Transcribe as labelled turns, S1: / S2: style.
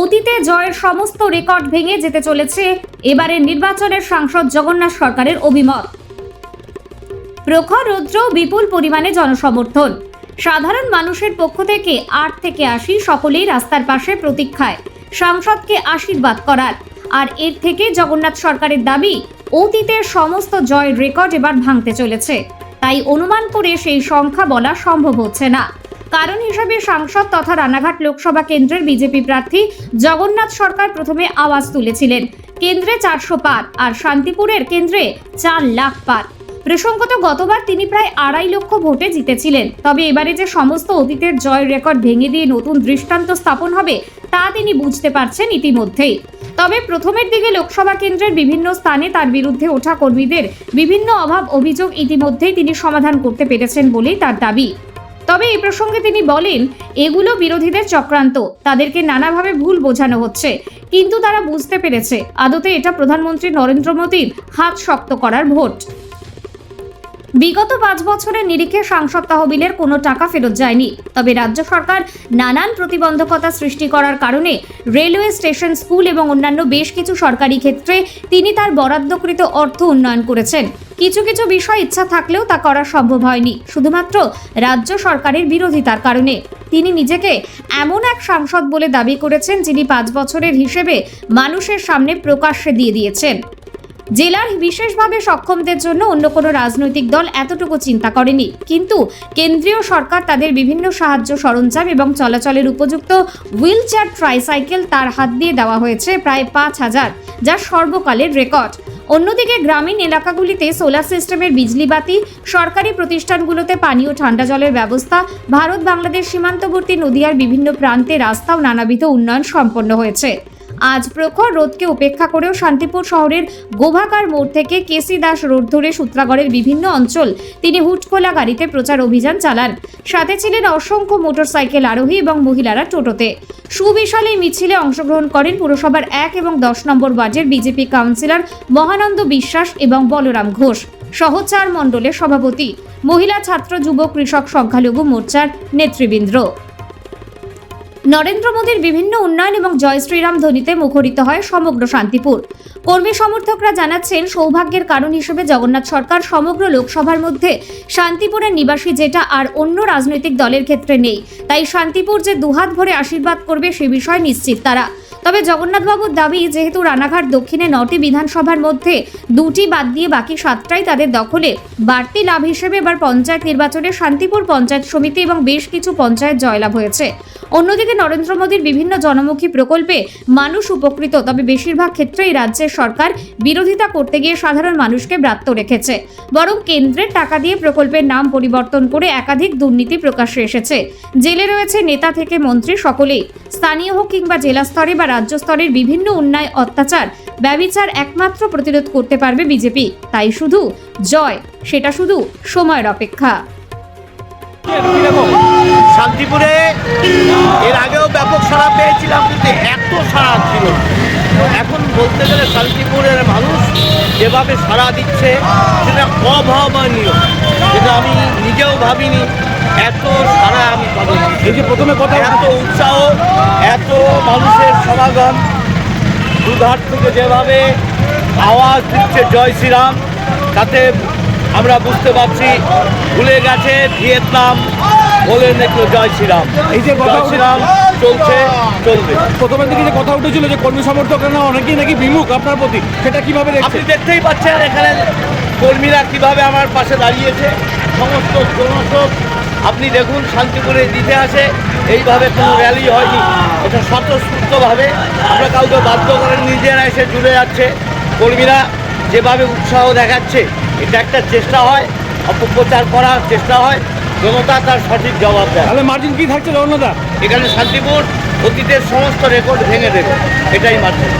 S1: অতীতে জয়ের সমস্ত রেকর্ড ভেঙে যেতে চলেছে এবারের নির্বাচনের সাংসদ জগন্নাথ সরকারের অভিমত। প্রখর রৌদ্র, বিপুল পরিমাণে জনসমর্থন। সাধারণ মানুষের পক্ষ থেকে আট থেকে আশি সকলেই রাস্তার পাশে প্রতীক্ষায়। সাংসদকে আশীর্বাদ করার। আর এর থেকে জগন্নাথ সরকারের দাবি অতীতের সমস্ত জয়ের রেকর্ড এবার ভাঙতে চলেছে। তাই অনুমান করে সেই সংখ্যা বলা সম্ভব হচ্ছে না। কারণ হিসাবে সাংসদ তথা রানাঘাট লোকসভা কেন্দ্রের বিজেপি প্রার্থী জগন্নাথ সরকার প্রথমে আওয়াজ তুলেছিলেন। কেন্দ্রে চারশো পার আর শান্তিপুরের কেন্দ্রে চার লাখ পার প্রসঙ্গত গতবার তিনি প্রায় আড়াই লক্ষ ভোটে জিতেছিলেন। তবে এবারে যে সমস্ত অতীতের জয় রেকর্ড ভেঙে দিয়ে নতুন দৃষ্টান্ত স্থাপন হবে, তা তিনি বুঝতে পারছেন ইতিমধ্যেই। তবে প্রথমের দিকে লোকসভা কেন্দ্রের বিভিন্ন স্থানে তার বিরুদ্ধে ওঠা কর্মীদের বিভিন্ন অভাব অভিযোগ ইতিমধ্যেই তিনি সমাধান করতে পেরেছেন বলেই তার দাবি। তবে এই প্রসঙ্গে তিনি বলেন, এগুলো বিরোধীদের চক্রান্ত, তাদেরকে নানাভাবে ভুল বোঝানো হচ্ছে। কিন্তু তারা বুঝতে পেরেছে, আদতে এটা প্রধানমন্ত্রী নরেন্দ্র মোদীর হাত শক্ত করার ভোট। বিগত পাঁচ বছরের নিরিখে সাংসদ তহবিলের কোনো টাকা ফেরত যায়নি। তবে রাজ্য সরকার নানান প্রতিবন্ধকতা সৃষ্টি করার কারণে রেলওয়ে স্টেশন, স্কুল এবং অন্যান্য বেশ কিছু সরকারি ক্ষেত্রে তিনি তার বরাদ্দকৃত অর্থ উন্নয়ন করেছেন। কিছু কিছু বিষয় ইচ্ছা থাকলেও তা করা সম্ভব হয়নি, শুধুমাত্র রাজ্য সরকারের বিরোধিতার কারণে। তিনি নিজেকে এমন এক সাংসদ বলে দাবি করেছেন যিনি পাঁচ বছরের হিসেবে মানুষের সামনে প্রকাশ্যে দিয়ে দিয়েছেন। জেলার বিশেষভাবে সক্ষমদের জন্য অন্য কোনো রাজনৈতিক দল এতটুকু চিন্তা করেনি। কিন্তু কেন্দ্রীয় সরকার তাদের বিভিন্ন সাহায্য সরঞ্জাম এবং চলাচলের উপযুক্ত হুইল চেয়ার ট্রাইসাইকেল তার হাত দিয়ে দেওয়া হয়েছে প্রায় পাঁচ হাজার, যা সর্বকালের রেকর্ড। অন্যদিকে গ্রামীণ এলাকাগুলিতে সোলার সিস্টেমের বিজলি বাতি, সরকারি প্রতিষ্ঠানগুলোতে পানীয় ঠান্ডা জলের ব্যবস্থা ভারত বাংলাদেশ সীমান্তবর্তী নদীয়ার বিভিন্ন প্রান্তে রাস্তা ও নানাবিধ উন্নয়ন সম্পন্ন হয়েছে। আজ প্রখর রোদকে উপেক্ষা করেও শান্তিপুর শহরের গোভাকার মোড় থেকে কেসি দাস রোড ধরে সূত্রাগড়ের বিভিন্ন অঞ্চল তিনি হুটখোলা গাড়িতে প্রচার অভিযান চালান। সাথে ছিলেন অসংখ্য মোটরসাইকেল আরোহী এবং মহিলারা টোটোতে। সুবিশাল এই মিছিলে অংশগ্রহণ করেন পুরসভার এক এবং দশ নম্বর ওয়ার্ডের বিজেপি কাউন্সিলর মহানন্দ বিশ্বাস এবং বলরাম ঘোষ। সহ চার মণ্ডলের সভাপতি। মহিলা ছাত্র যুব কৃষক সংখ্যালঘু মোর্চার নেতৃবৃন্দ। নরেন্দ্র মোদীর বিভিন্ন উন্নয়ন এবং জয় শ্রীরাম ধ্বনিতে মুখরিত হয় সমগ্র শান্তিপুর। কর্মী সমর্থকরা জানাচ্ছেন, সৌভাগ্যের কারণ হিসেবে জগন্নাথ সরকার সমগ্র লোকসভার মধ্যে শান্তিপুরের নিবাসী যেটা আর অন্য রাজনৈতিক দলের ক্ষেত্রে নেই। তাই শান্তিপুর যে দুহাত ভরে আশীর্বাদ করবে সে বিষয়ে নিশ্চিত তারা। তবে জগন্নাথবাবুর দাবি, যেহেতু রানাঘাট দক্ষিণে নটি বিধানসভার মধ্যে দুটি বাদ দিয়ে বাকি সাতটাই তাদের দখলে, বাড়তি লাভ হিসেবে এবার পঞ্চায়েত নির্বাচনে শান্তিপুর পঞ্চায়েত সমিতি এবং বেশ কিছু পঞ্চায়েত জয়লাভ হয়েছে। অন্যদিকে নরেন্দ্র মোদীর বিভিন্ন জনমুখী প্রকল্পে মানুষ উপকৃত, তবে বেশিরভাগ ক্ষেত্রেই রাজ্যের সরকার বিরোধিতা করতে গিয়ে সাধারণ মানুষকে ব্রাত্য রেখেছে। বরং কেন্দ্রের টাকা দিয়ে প্রকল্পের নাম পরিবর্তন করে একাধিক দুর্নীতি প্রকাশ্যে এসেছে। জেলে রয়েছে নেতা থেকে মন্ত্রী সকলেই। স্থানীয় হোক কিংবা জেলা স্তরে বা রাজ্য স্তরের বিভিন্ন অন্যায়, অত্যাচার, ব্যবিচার একমাত্র প্রতিরোধ করতে পারবে বিজেপি। তাই শুধু জয়, সেটা শুধু সময়ের অপেক্ষা।
S2: শান্তিপুরে এর আগেও ব্যাপক সাড়া পেয়েছিলাম, কিন্তু এত সাড়া ছিল। এখন বলতে গেলে শান্তিপুরের মানুষ যেভাবে সাড়া দিচ্ছে, সেটা অভাবনীয়। যেটা আমি নিজেও ভাবিনি, এত সাড়া আমি পাবো
S3: এই যে প্রথমে কথা
S2: এত উৎসাহ এত মানুষের সমাগম দুধার থেকে যেভাবে আওয়াজ দিচ্ছে জয় শ্রীরাম তাতে আমরা বুঝতে পারছি ভুলে গেছে ভিয়েতনাম বলে দেখল জয় শ্রীরাম।
S3: এই যে
S2: জয় শ্রীরাম চলছে চলবে।
S3: প্রথমের দিকে যে কথা উঠেছিল যে কর্মী সমর্থকরা অনেকেই নাকি বিমুখ আপনার প্রতি সেটা কীভাবে
S2: আপনি দেখতেই পাচ্ছেন এখানে কর্মীরা কীভাবে আমার পাশে দাঁড়িয়েছে। সমস্ত জনসব আপনি দেখুন শান্তিপুরের ইতিহাসে এইভাবে কোনো র্যালি হয়নি। এটা স্বতঃস্ফূর্তভাবে আমরা কাউকে বাধ্য করেন নিজেরা এসে জুড়ে যাচ্ছে। কর্মীরা যেভাবে উৎসাহ দেখাচ্ছে এটা একটা চেষ্টা হয় অপপ্রচার করার চেষ্টা হয় জনতা তার সঠিক জবাব দেয়।
S3: তাহলে মার্জিন কি থাকছে জগন্নাথা
S2: এখানে শান্তিপুর অতীতের সমস্ত রেকর্ড ভেঙে দেবে এটাই মাধ্যম